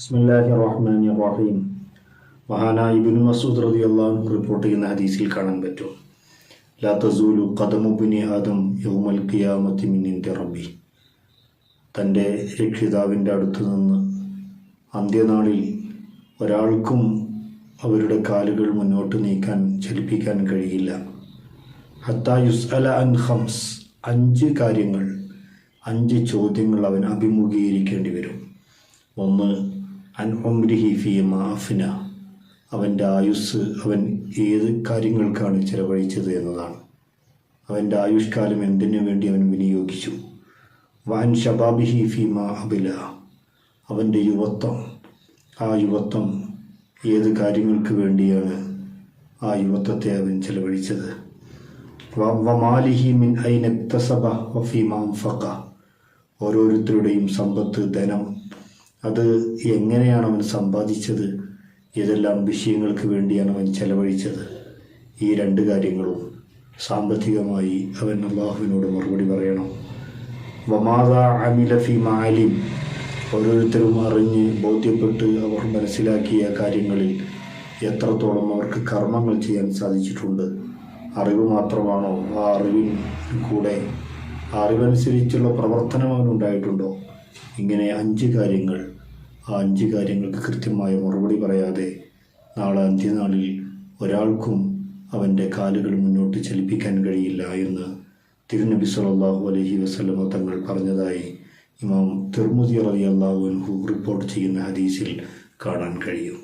ബിസ്മില്ലാഹി റഹ്മാനി റഹീം മഹാനായ ഇബിൻ മസൂദ് റതി അള്ളാഹു റിപ്പോർട്ട് ചെയ്യുന്ന ഹദീസിൽ കാണാൻ പറ്റും. ലാ തസൂലു കദമുബിനി ആദം യൗമൽ ഖിയാമത്തി മിന്നിന്റെ റബ്ബി. തന്റെ രക്ഷിതാവിന്റെ അടുത്ത് നിന്ന് അന്ത്യനാളിൽ ഒരാൾക്കും അവരുടെ കാലുകൾ മുന്നോട്ട് നീക്കാൻ ചലിപ്പിക്കാൻ കഴിയില്ല. ഹത്താ യുസ്അല അൻ ഹംസ് അഞ്ച് കാര്യങ്ങൾ അഞ്ച് ചോദ്യങ്ങൾ അവൻ അഭിമുഖീകരിക്കേണ്ടി വരും. ഒന്ന് അൻ ഒമ്രിഹി ഫി മാഫിന. അവന്റെ ആയുസ് അവൻ ഏത് കാര്യങ്ങൾക്കാണ് ചെലവഴിച്ചത് എന്നതാണ്. അവന്റെ ആയുഷ്കാലം എന്തിനു വേണ്ടി അവൻ വിനിയോഗിച്ചു? വാൻ ഷബാബിഹി ഫി മാ അബില. അവന്റെ യുവത്വം. ആ യുവത്വം ഏത് കാര്യങ്ങൾക്ക് വേണ്ടിയാണ് ആ യുവത്വത്തെ അവൻ ചെലവഴിച്ചത്? വമാലിഹി മിൻ ഐനക്തസബ വഫീമാം ഫക്ക ഓരോരുത്തരുടെയും സമ്പത്ത് ധനം അത് എങ്ങനെയാണ് അവൻ സമ്പാദിച്ചത്? ഏതെല്ലാം വിഷയങ്ങൾക്ക് വേണ്ടിയാണ് അവൻ ചെലവഴിച്ചത്? ഈ രണ്ട് കാര്യങ്ങളും സാമ്പത്തികമായി അവൻ അള്ളാഹുവിനോട് മറുപടി പറയണം. വമാദ അമില ഫി മാലിം ഓരോരുത്തരും അറിഞ്ഞ് ബോധ്യപ്പെട്ട് അവർ മനസ്സിലാക്കിയ കാര്യങ്ങളിൽ എത്രത്തോളം അവർക്ക് കർമ്മങ്ങൾ ചെയ്യാൻ സാധിച്ചിട്ടുണ്ട്. അറിവ് മാത്രമാണോ ആ അറിവിൻ കൂടെ? അറിവനുസരിച്ചുള്ള പ്രവർത്തനം അവനുണ്ടായിട്ടുണ്ടോ? ഇങ്ങനെ അഞ്ച് കാര്യങ്ങൾ ആ അഞ്ച് കാര്യങ്ങൾക്ക് കൃത്യമായ മറുപടി പറയാതെ നാളെ അന്ത്യനാളിൽ ഒരാൾക്കും അവന്റെ കാലുകൾ മുന്നോട്ട് ചലിപ്പിക്കാൻ കഴിയില്ല എന്ന് തിരുനബി സല്ലല്ലാഹു അലഹി വസ്ലമ തങ്ങൾ പറഞ്ഞതായി ഇമാം തിർമുദി അലി അൻഹു റിപ്പോർട്ട് ചെയ്യുന്ന ഹദീസിൽ കാണാൻ കഴിയും.